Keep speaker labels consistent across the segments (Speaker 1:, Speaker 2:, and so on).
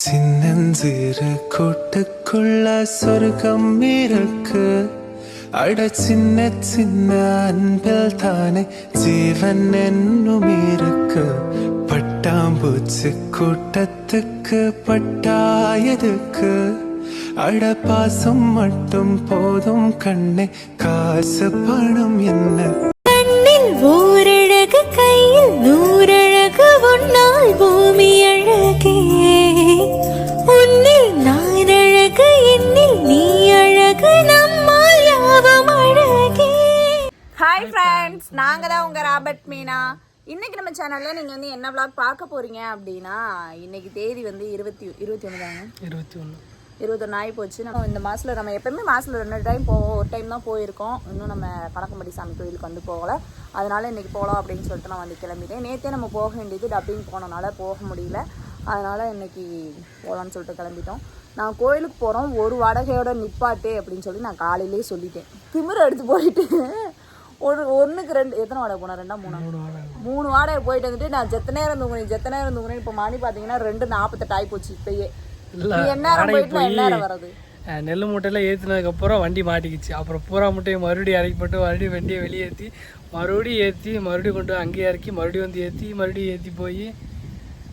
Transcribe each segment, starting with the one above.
Speaker 1: சின்னஞ்சிறு கூட்டுக்குள்ள சொர்க்கம் இருக்கு. அட சின்ன சின்ன அன்பில் தானே ஜீவன் என்னும் இருக்கு. பட்டாம்பூச்சி கூட்டத்துக்கு பட்டாயதுக்கு அட பாசம் மட்டும் போதும் கண்ணே காசு பணம் என்ன?
Speaker 2: கண்ணில் ஓரழகு கையில்
Speaker 3: நாங்கள் தான் உங்கள் ராபர்ட் மீனா. இன்னைக்கு நம்ம சேனலில் நீங்கள் வந்து என்ன vlog பார்க்க போகிறீங்க அப்படின்னா இன்னைக்கு தேதி வந்து இருபத்தி இருபத்தி ஒன்று தாங்க
Speaker 4: இருபத்தி ஒன்று
Speaker 3: இருபத்தொன்று ஆகி போச்சு. நம்ம இந்த மாதத்தில் நம்ம எப்பவுமே மாதத்தில் ரெண்டு டைம் போவோம் ஒரு டைம் தான் போயிருக்கோம். இன்னும் நம்ம கணக்கம்படி சாமி கோயிலுக்கு வந்து போகலை. அதனால இன்னைக்கு போகலாம் அப்படின்னு சொல்லிட்டு நான் வந்து கிளம்பிட்டேன். நேற்றே நம்ம போக வேண்டியது டப்பிங் போனனால போக முடியல. அதனால இன்னைக்கு போகலான்னு சொல்லிட்டு கிளம்பிட்டோம். நான் கோயிலுக்கு போகிறோம் ஒரு வாடகையோட நிப்பாட்டு அப்படின்னு சொல்லி நான் காலையிலேயே சொல்லிட்டேன். திமிரு எடுத்து போயிட்டு. ஒரு ஒன்றுக்கு ரெண்டு எத்தனை வாடகை போனேன் ரெண்டா மூணா? மூணு வாடகை. போயிட்டு வந்துட்டு நான் ஜெத்த நேரம் தூங்குனேன் ஜெத்த நேரம் தூங்குனேன் இப்போ மணி பார்த்தீங்கன்னா ரெண்டு நாற்பத்தெட்டு ஆகி போச்சு இப்பயே. நீ எந்நேரம் போயிட்டு எந்நேரம் வர்றது?
Speaker 4: நெல் மூட்டையில் ஏற்றினதுக்கப்புறம் வண்டி மாட்டிக்கிச்சு. அப்புறம் பூரா மூட்டையை மறுபடியும் இறக்கி போட்டு மறுபடியும் வண்டியை வெளியேற்றி மறுபடியும் ஏற்றி மறுபடியும் கொண்டு அங்கேயே இறக்கி மறுபடியும் வந்து ஏற்றி மறுபடியும் ஏற்றி போய்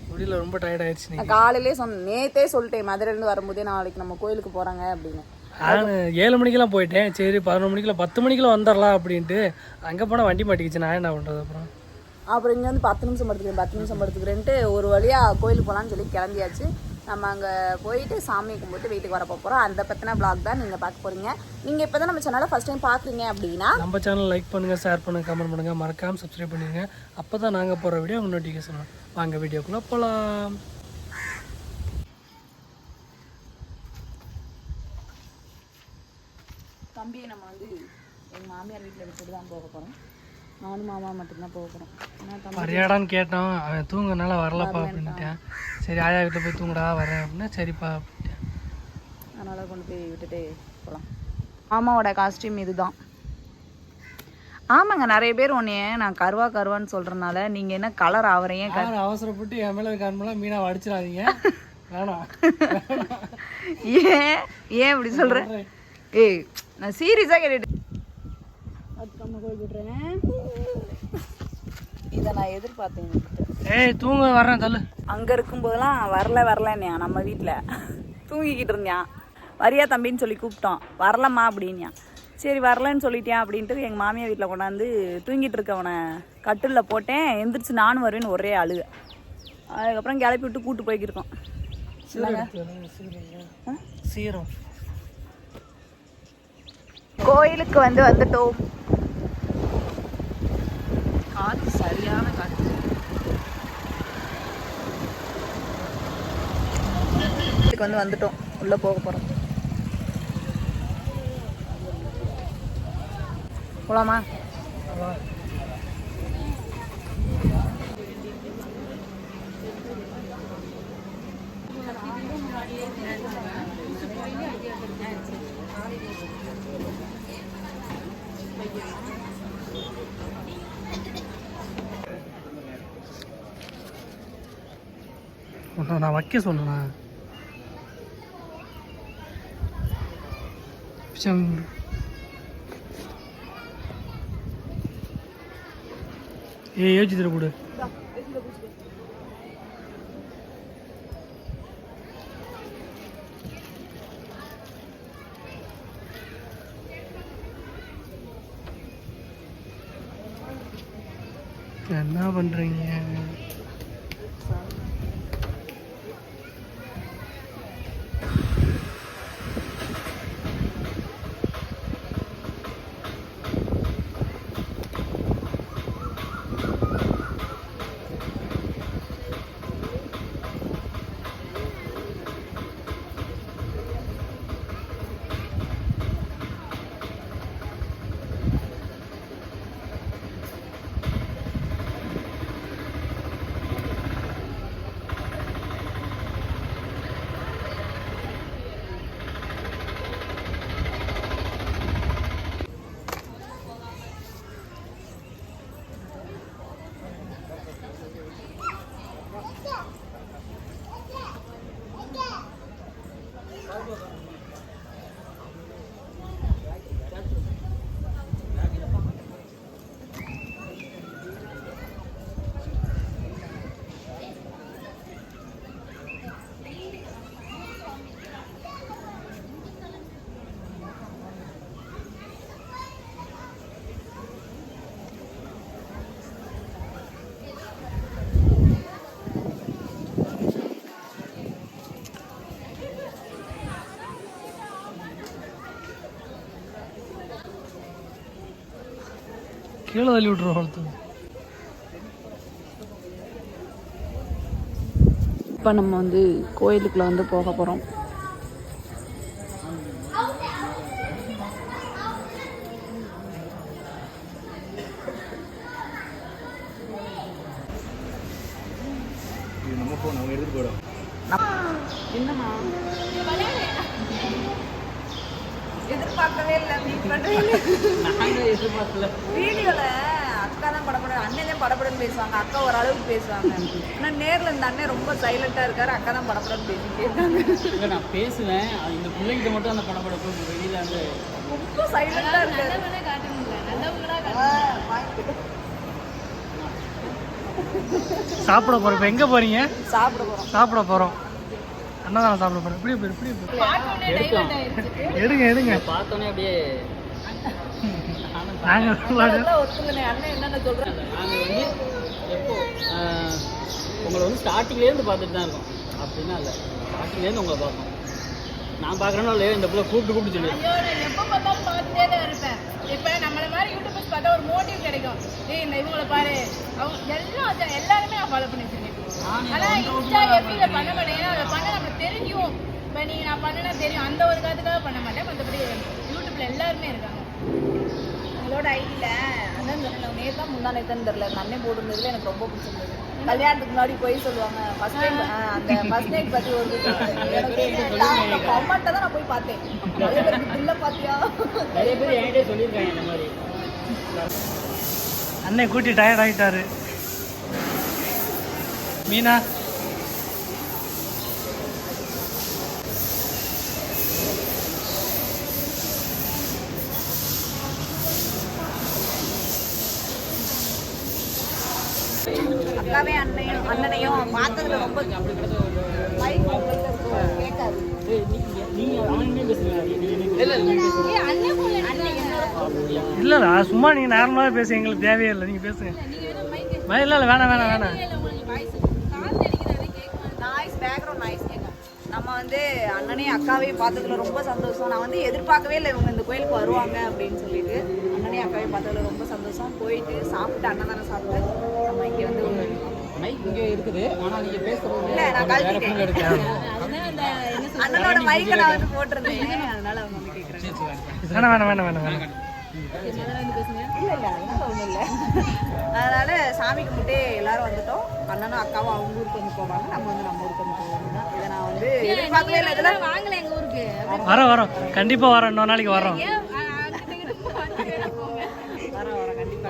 Speaker 4: முடியல ரொம்ப டயர்ட் ஆயிடுச்சு
Speaker 3: நான்
Speaker 4: இன்னைக்கு
Speaker 3: காலையிலே சொன்ன நேத்தே சொல்லிட்டேன் மதுரையிலேருந்து வரும்போதே நாளைக்கு நம்ம கோயிலுக்கு போறாங்க அப்படின்னு.
Speaker 4: நான் ஏழு மணிக்கெல்லாம் போயிட்டேன். சரி பதினொரு மணிக்கெல்லாம் பத்து மணிக்கெல்லாம் வந்துடலாம் அப்படின்ட்டு அங்கே போனால் வண்டி மாட்டிக்கிச்சு. நான் என்ன பண்ணுறது அப்புறம்?
Speaker 3: அப்புறம் இங்கே வந்து பத்து நிமிஷம் படுத்துக்கிறேன் பத்து நிமிஷம் படுத்துக்கிறேன்ட்டு ஒரு வழியா கோயிலுக்கு போகலான்னு சொல்லி கிளம்பியாச்சு. நம்ம அங்கே போயிட்டு சாமி கும்பிட்டு வீட்டுக்கு வர போகிறோம் அந்த பற்றின vlog தான் நீங்கள் பார்க்க போகிறீங்க நீங்கள் இப்போ தான் நம்ம சேனலை ஃபஸ்ட் டைம் பார்க்குறீங்க அப்படின்னா
Speaker 4: நம்ம சேனல் லைக் பண்ணுங்கள் ஷேர் பண்ணுங்கள் கமெண்ட் பண்ணுங்கள் மறக்காமல் சப்ஸ்கிரைப் பண்ணிடுங்க அப்போ தான் நாங்கள் போகிற வீடியோ உங்கள் நோட்டிஃபிகேஷன். வாங்க வீடியோக்குள்ளே போகலாம்
Speaker 3: தம்பியை நம்ம வந்து எங்கள் மாமியார் வீட்டில் விட்டுட்டு தான் போக போகிறோம் நானும் மாமா மட்டும்தான் போக போகிறோம்
Speaker 4: வரையாடான்னு கேட்டோம். அவன் தூங்குனால வரலப்பா அப்படின்ட்டேன் சரி ஆயா வீட்டில் போய் தூங்குடா வரேன் அப்படின்னா சரிப்பா அப்படின்ட்டேன்.
Speaker 3: அதனால் கொண்டு போய் விட்டுட்டு போகலாம் மாமாவோட காஸ்டியூம் இதுதான். ஆமாங்க நிறைய பேர் ஒன்று நான் கருவா கருவான்னு சொல்கிறனால நீங்கள் என்ன கலர் ஆவறீங்க?
Speaker 4: அவசரப்பட்டு என் மேலே கண்மெல்லாம் மீனாக அடிச்சிடாதீங்க வேணாம்.
Speaker 3: ஏன்? ஏன் இப்படி சொல்கிறேன் ஏய் நான் சீரியஸாக கேட்டுட்டு அதுக்கம்மா கோயில் விட்றேன் இதை நான் எதிர்பார்த்தேன்
Speaker 4: ஏய் தூங்க வரேன் தள்ளு.
Speaker 3: அங்கே இருக்கும்போதெல்லாம் வரல வரலன்னு நம்ம வீட்டில் தூங்கிக்கிட்டு இருந்தான் வரியா தம்பின்னு சொல்லி கூப்பிட்டோம். வரலம்மா அப்படின்யான் சரி வரலன்னு சொல்லிட்டேன் அப்படின்ட்டு எங்கள் மாமியார் வீட்டில் கொண்டாந்து தூங்கிட்டு இருக்கவனை கட்டிலில் போட்டேன். எந்திரிச்சு நானும் வருவேன்னு ஒரே அழுக. அதுக்கப்புறம் கிளப்பி விட்டு கூட்டு போய்க்கிருக்கோம்.
Speaker 4: சீரம்.
Speaker 3: கோயிலுக்கு வந்து வந்துட்டோம். காற்று சரியான காற்று இதுக்கு வந்து வந்துட்டோம். உள்ள போக போறோம். போலாமா?
Speaker 4: உன்னை நான் வைக்க சொன்னேனா பிச்சம். ஏய் யோசிச்சு தர கொடு கீழே தள்ளி விட்டுருவோம் வளர்த்து
Speaker 3: இப்போ நம்ம வந்து கோயிலுக்குள்ள வந்து போக போகிறோம் என்னம்மா? எதிர்பார்க்கவே இல்லை மீட் பண்ணுறேன் வீடியோல அக்கா தான் படப்பட அண்ணன் தான் படப்படன்னு பேசுவாங்க அக்கா ஓரளவுக்கு பேசுவாங்க. ஆனால் நேர்ல இந்த அண்ணன் ரொம்ப சைலண்டா இருக்காரு அக்கா தான் படப்படன்னு பேசிட்டே இருக்காங்க.
Speaker 5: இல்லை நான் பேசுவேன். இந்த பிள்ளைகிட்ட மட்டும் அந்த படம் படப்பு வெளியில் அந்த
Speaker 3: ரொம்ப சைலண்டா இருக்காரு.
Speaker 4: சாப்பிட இப்போ எங்கே போகிறீங்க
Speaker 3: சாப்பிட போறோம்.
Speaker 4: சாப்பிட போகிறோம் அன்னதானம் சாப்பிட போகிறோம் இப்படி போயிரு இப்படி போயிரு. எடுங்க எடுங்க.
Speaker 5: பார்த்தோன்னே அப்படியே
Speaker 4: நாங்கள்
Speaker 3: என்னென்ன
Speaker 5: நாங்கள் வந்து எப்போ ஆஹ், உங்களை வந்து ஸ்டார்டிங்லேருந்து பார்த்துட்டு தான் இருக்கோம். அப்படின்னா இல்லை. ஸ்டார்டிங்லேருந்து உங்களை பார்த்தோம் நான் பார்க்குறேன்னா இல்லையோ இந்த பிள்ளை கூப்பிட்டு கூப்பிட்டு சொல்லி
Speaker 6: ஐயோ நான் எப்போ பார்த்தாலும் பார்த்துட்டே தான் இருப்பேன். இப்போ நம்மள மாதிரி யூடியூபர்ஸ் பார்த்தா ஒரு மோட்டிவ் கிடைக்கும். ஏய் இந்த இவங்கள பாரு. அவங்க எல்லாம் எல்லாருமே நான் ஃபாலோ பண்ணி ஆனால் இன்ஸ்டா எஃபியில் பண்ண மாட்டேன். ஏன்னா அதை பண்ண தெரியும் இப்போ நீங்கள் நான் பண்ணனா தெரியும். அந்த ஒரு காரணத்துக்காக பண்ண மாட்டேன். மற்றபடி யூடியூப்ல எல்லாருமே இருக்காங்க.
Speaker 3: உங்களோட ஐடியில அண்ணன் சொன்ன நேத்தா முந்தா நேத்தான்னு தெரியல. அந்த அண்ணன் போட்டிருந்ததுல எனக்கு ரொம்ப பிடிச்சிருந்தது. கல்யாணத்துக்கு முன்னாடி போய் சொல்லுவாங்க ஃபர்ஸ்ட் டைம் அந்த ஃபர்ஸ்ட் நைட் பத்தி ஒரு கமெண்ட்டை தான் நான் போய் பார்த்தேன். இல்ல பாத்தியா
Speaker 5: நிறைய பேர் என்கிட்டே சொல்லியிருக்காங்க இந்த மாதிரி.
Speaker 4: அண்ணன் கூட்டி டயர்ட் ஆகிட்டாரு மீனா
Speaker 3: அக்காவே அண்ணையும் அண்ணனையும் பார்த்ததுல ரொம்ப மைக் கேட்காது
Speaker 5: நீங்கள் அவனுமே பேசுங்க இல்லை.
Speaker 6: ஏய் அண்ணன் போல அண்ணன்
Speaker 4: இல்லைல்ல சும்மா நீங்கள் நார்மலாக பேச எங்களுக்கு தேவையே இல்லை. நீங்கள் பேசுங்க. இல்லை இல்லை வேணாம் வேணாம் வேணாம்
Speaker 6: வாய்ஸ் கால் அடிக்கிறாரு கேட்க
Speaker 3: நாய்ஸ் பேக்ரவுண்ட் நாய்ஸ் கேட்கும் நம்ம வந்து அண்ணனையும் அக்காவையும் பார்த்ததுல ரொம்ப சந்தோஷம். நான் வந்து எதிர்பார்க்கவே இல்லை இவங்க இந்த கோயிலுக்கு வருவாங்க அப்படின்னு சொல்லிட்டு. அண்ணனையும் அக்காவையும் பார்த்ததுல ரொம்ப சந்தோஷம். போயிட்டு சாப்பிட்டு அன்னதானம் சாப்பிட்டு நம்ம இங்கே வந்து
Speaker 5: மைக் இங்கே இருக்குது. ஆனால் நீங்கள் பேசுகிறது
Speaker 3: இல்ல நான் கழட்டிட்டேன். அண்ணனோட மைக்கை நான் வந்து போட்டிருந்தேன். அதனால அவங்க வந்து கேட்குறாங்க.
Speaker 4: வேணாம் வேணாம் வேணாம் வேணாம் வேணாம்.
Speaker 3: இல்ல இல்ல அதனால ஒண்ணும் இல்ல அதனால சாமி கும்பிட்டு எல்லாரும் வந்துட்டோம். அண்ணனும் அக்காவும் அவங்க ஊருக்கு வந்து போவாங்க. நம்ம வந்து நம்ம ஊருக்கு வந்து போவோம். இதை நான் வந்து எதிர்பார்க்கவே இல்லை. இதெல்லாம்
Speaker 6: வாங்கல எங்க ஊருக்கு.
Speaker 4: வரோம் வரோம் கண்டிப்பாக வரோம். இன்னொரு நாளைக்கு வரோம்.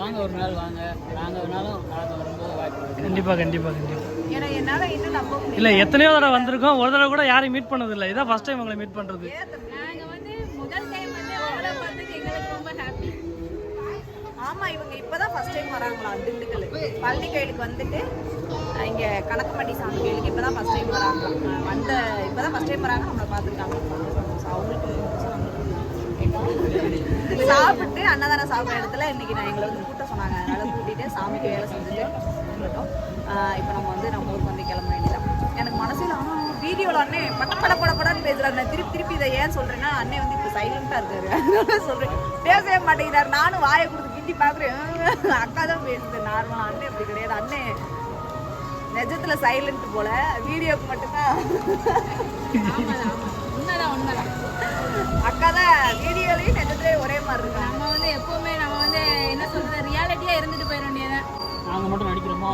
Speaker 5: வாங்க ஒரு நாள் வாங்க. நாங்கள் வரும்போது வாய்ப்பு.
Speaker 4: கண்டிப்பாக கண்டிப்பாக கண்டிப்பாக
Speaker 3: ஏன்னா என்னால இன்னும் நம்ப முடியல.
Speaker 4: இல்லை எத்தனையோ தடவை வந்திருக்கோம். ஒரு தடவை கூட யாரையும் மீட் பண்ணதில்லை. இதான் ஃபர்ஸ்ட் டைம் உங்களை மீட் பண்ணுறது
Speaker 3: ஆமா இவங்க இப்பதான் ஃபர்ஸ்ட் டைம் வராங்களா திண்டுக்கல் பழனி கோயிலுக்கு வந்துட்டு இங்க கணக்கம்பட்டி சாமி கோயிலுக்கு இப்பதான் ஃபர்ஸ்ட் டைம் வராங்க. வந்த இப்பதான் ஃபர்ஸ்ட் டைம் வராங்க நம்மளை பார்த்துருக்காங்க. அவங்களுக்கு சாப்பிட்டு அன்னதானம் சாப்பிட்ற இடத்துல இன்னைக்கு நான் எங்களை வந்து கூட்ட சொன்னாங்க. அதனால கூட்டிட்டு சாமிக்கு வேலை செஞ்சுட்டு வந்துட்டோம். இப்போ நம்ம வந்து நம்ம ஊருக்கு வந்து கிளம்ப வேண்டியதான் எனக்கு மனசில் ஆனால் வீடியோவில் அண்ணே பட பட பட படன்னு நான் திருப்பி திருப்பி இதை ஏன் சொல்கிறேன்னா அண்ணே வந்து இப்போ சைலண்ட்டாக இருக்காரு. சொல்கிறேன் பேசவே மாட்டேங்கிறார். நானும் வாயை கொடுத்து கிண்டி பார்க்குறேன் அக்கா தான் பேசுது. நார்மலாக அண்ணே அப்படி கிடையாது. அண்ணே நிஜத்துல சைலண்ட் போல. வீடியோக்கு மட்டும்தான்.
Speaker 6: உண்மைதான் உண்மைதான்.
Speaker 3: அக்கா தான் வீடியோலயும் நிஜத்துலயும் ஒரே மாதிரி இருக்காங்க.
Speaker 6: நம்ம வந்து எப்பவுமே நம்ம வந்து என்ன சொல்றது ரியாலிட்டியா இருந்துட்டு போயிட வேண்டியதான்
Speaker 5: நாங்கள் மட்டும் நடிக்கிறோமோ?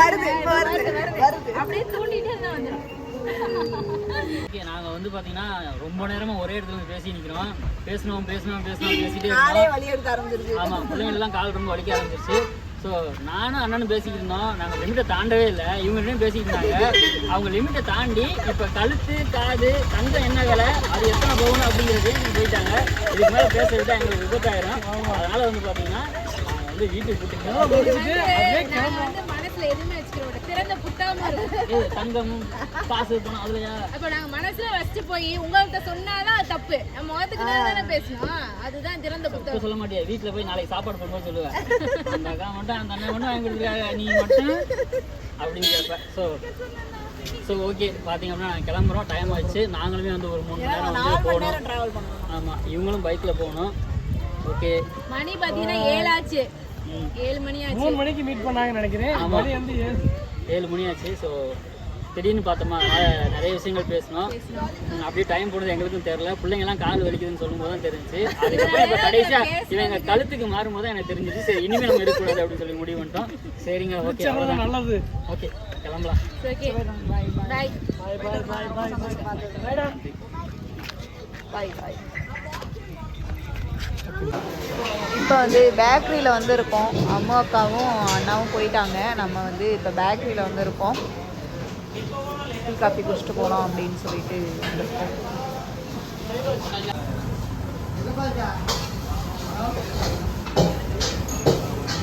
Speaker 3: வருது இப்ப வருது வருது
Speaker 6: அப்படியே தூண்டிட்டே இருந்தா வந்துடும்
Speaker 5: ஓகே நாங்கள் வந்து பார்த்தீங்கன்னா ரொம்ப நேரமாக ஒரே இடத்துல பேசி நிற்கிறோம் பேசணும் பேசணும் பேசணும் பேசிட்டே இருக்கோம் ஆமாம் பிள்ளைங்களெல்லாம் கால் ரொம்ப வலிக்க ஆரம்பிச்சிருச்சு. ஸோ நானும் அண்ணனும் பேசிக்கிட்டு இருந்தோம். நாங்கள் லிமிட்டை தாண்டவே இல்லை. இவங்க ரெண்டும் பேசிக்கிட்டு இருந்தாங்க. அவங்க லிமிட்டை தாண்டி இப்போ கழுத்து காது தங்கம் என்ன விலை? அது எத்தனை போகணும் அப்படிங்கிறது போயிட்டாங்க. இதுக்கு மேலே பேசுறது எங்களுக்கு விபத்தாயிரும். அதனால வந்து பார்த்தீங்கன்னா வந்து வீட்டுக்கு கூட்டிட்டு
Speaker 6: நாங்க வந்து மனசுல எதுவுமே வச்சுக்கிற மாட்டோம் திறந்த புத்தகமா இருக்கும்
Speaker 5: தங்கம் காசு பணம் அதுலையா?
Speaker 6: அப்ப நாங்க மனசுல வச்சுட்டு போய் உங்கள்கிட்ட சொன்னாதான் தப்பு. நம்ம முகத்துக்கு தானே பேசணும். அதுதான் திறந்த புத்தகம்.
Speaker 5: சொல்ல மாட்டியா? வீட்டில் போய் நாளைக்கு சாப்பாடு பண்ணும்போது சொல்லுவேன். அந்த அக்கா மட்டும் அந்த அண்ணன் மட்டும் வாங்கி கொடுத்துருக்காங்க. நீ மட்டும் அப்படின்னு கேட்பேன். ஸோ ஸோ ஓகே பார்த்தீங்க அப்படின்னா நாங்கள் கிளம்புறோம். டைம் ஆயிடுச்சு. நாங்களுமே வந்து ஒரு மூணு மணி நேரம் வந்து போகணும்
Speaker 3: நேரம் டிராவல் பண்ணணும்
Speaker 5: ஆமாம் இவங்களும் பைக்கில் போகணும். ஓகே
Speaker 6: மணி பாத்தீங்கன்னா ஏழாச்சு ஏழு மணி ஆச்சு.
Speaker 4: மூணு மணிக்கு மீட் பண்ணாங்கன்னு நினைக்கிறேன். மணி வந்து ஏழு.
Speaker 5: ஏழு மணி ஆச்சு. ஸோ திடீர்னு பார்த்தோமா நிறைய விஷயங்கள் பேசணும் அப்படியே டைம் போனது எங்களுக்கும் தெரியல. பிள்ளைங்கலாம் கால் வலிக்குதுன்னு சொல்லும்போது தான் தெரிஞ்சுச்சு. அதுக்கப்புறம் இப்போ கடைசியாக இவங்க கழுத்துக்கு மாறும்போது தான் எனக்கு தெரிஞ்சிச்சு. சரி இனிமேல் நம்ம இருக்கக்கூடாது அப்படின்னு சொல்லி முடிவு பண்ணிட்டோம். சரிங்க ஓகே அவ்வளோதான்
Speaker 4: நல்லது.
Speaker 5: ஓகே கிளம்பலாம்.
Speaker 6: ஓகே பாய்
Speaker 3: பாய் பாய் இப்போ வந்து பேக்கரியில் வந்து இருக்கோம். அம்மா அக்காவும் அண்ணாவும் போயிட்டாங்க. நம்ம வந்து இப்போ பேக்கரியில் வந்து இருக்கோம். டீ காஃபி குடிச்சிட்டு போகலாம் அப்படின்னு சொல்லிட்டு வந்திருக்கோம்.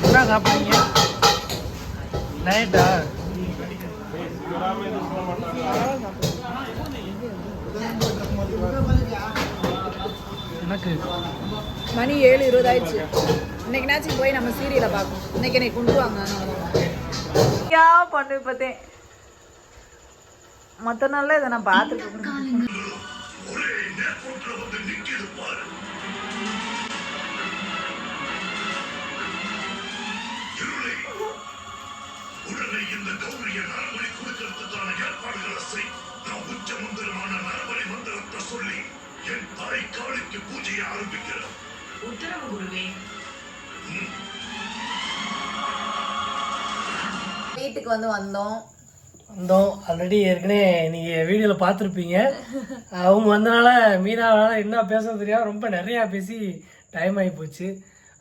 Speaker 4: என்ன நைட்டா?
Speaker 3: மணி ஏழு இருபது ஆயிடுச்சு இன்னைக்கு நாச்சும் போய் நம்ம சீரியலை பார்க்கணும். இன்னைக்கு என்னை கொண்டு வாங்க. பண்ணு பார்த்தேன் மற்ற நாளில் இதை நான் பார்த்துருக்கேன் வீட்டுக்கு வந்து வந்தோம்.
Speaker 4: வந்தோம். ஆல்ரெடி ஏற்கனவே நீங்கள் வீடியோவில் பார்த்துருப்பீங்க. அவங்க வந்தனால மீனாவால் என்ன பேசுறது தெரியாம ரொம்ப நிறையா பேசி டைம் ஆகி போச்சு.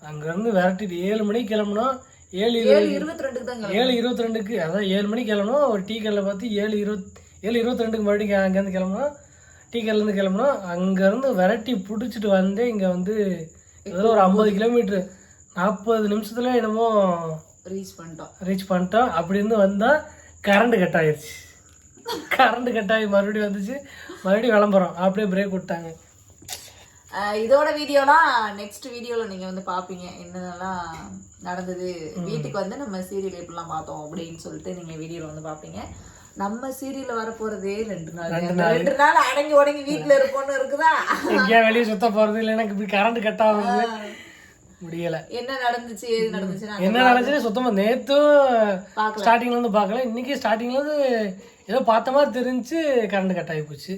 Speaker 4: அங்கேருந்து விரட்டிட்டு ஏழு மணிக்கு கிளம்புனோம். ஏழு இருபது
Speaker 3: இருபத்தி ரெண்டுக்கு தான்
Speaker 4: ஏழு இருபத்தி ரெண்டுக்கு அதான் ஏழு மணிக்கு கிளம்பணும் ஒரு டீ கடையில் பார்த்து ஏழு இருபத் ஏழு இருபத்தி ரெண்டுக்கு மறுபடியும் அங்கேருந்து கிளம்புனோம். டீ கடையிலேருந்து கிளம்புனோம். அங்கேருந்து விரட்டி பிடிச்சிட்டு வந்து இங்கே வந்து ஏதோ ஒரு ஐம்பது கிலோமீட்ரு நாற்பது நிமிஷத்துல என்னமோ
Speaker 3: ரீச் பண்ணிட்டோம்.
Speaker 4: ரீச் பண்ணிட்டோம். அப்படி இருந்து வந்தால் கரண்ட் கட் ஆயிடுச்சு கரண்ட் கட் ஆகி மறுபடியும் வந்துச்சு. மறுபடியும் விளம்பரம். அப்படியே பிரேக் விட்டாங்க.
Speaker 3: இதோட வீடியோலாம் நெக்ஸ்ட் வீடியோவில் நீங்கள் வந்து பார்ப்பீங்க என்னென்னலாம் நடந்தது. வீட்டுக்கு வந்து நம்ம சீரியல் எப்படிலாம் பார்த்தோம் அப்படின்னு சொல்லிட்டு நீங்கள் வீடியோவில் வந்து பார்ப்பீங்க நம்ம சீரியல் வரப்போறதே ரெண்டு நாள். ரெண்டு நாள். அடங்கி உடங்கி வீட்டில் இருப்போம்னு இருக்குதா?
Speaker 4: எங்கேயா வெளியே சுத்த போகிறது இல்லை எனக்கு இப்படி கரண்ட் கட் ஆகுது. முடியலை.
Speaker 3: என்ன நடந்துச்சு ஏது நடந்துச்சுன்னா
Speaker 4: என்ன நடந்துச்சுன்னு சுத்தமா நேத்தும் ஸ்டார்டிங்ல இருந்து பார்க்கல இன்னைக்கு ஸ்டார்டிங்ல இருந்து ஏதோ பார்த்த மாதிரி தெரிஞ்சு கரண்ட் கட் ஆகி போச்சு.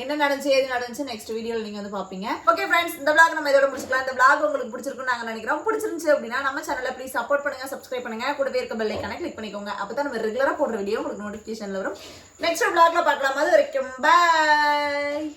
Speaker 3: என்ன நடந்துச்சு எது நடந்துச்சு நெக்ஸ்ட் வீடியோவில் நீங்கள் வந்து பார்ப்பீங்க ஓகே ஃப்ரெண்ட்ஸ் இந்த vlog நம்ம இதோட முடிச்சுக்கலாம். இந்த vlog உங்களுக்கு பிடிச்சிருக்குன்னு நாங்கள் நினைக்கிறோம். பிடிச்சிருந்துச்சு அப்படின்னா நம்ம சேனலை ப்ளீஸ் சப்போர்ட் பண்ணுங்க சப்ஸ்கிரைப் பண்ணுங்க. கூடவே இருக்க பெல் கிளிக் பண்ணிக்கோங்க. அப்போ தான் நம்ம ரெகுலராக போடுற வீடியோ உங்களுக்கு நோட்டிஃபிகேஷனில் வரும். நெக்ஸ்ட் vlogல பார்க்கலாம். அது வரைக்கும் பாய்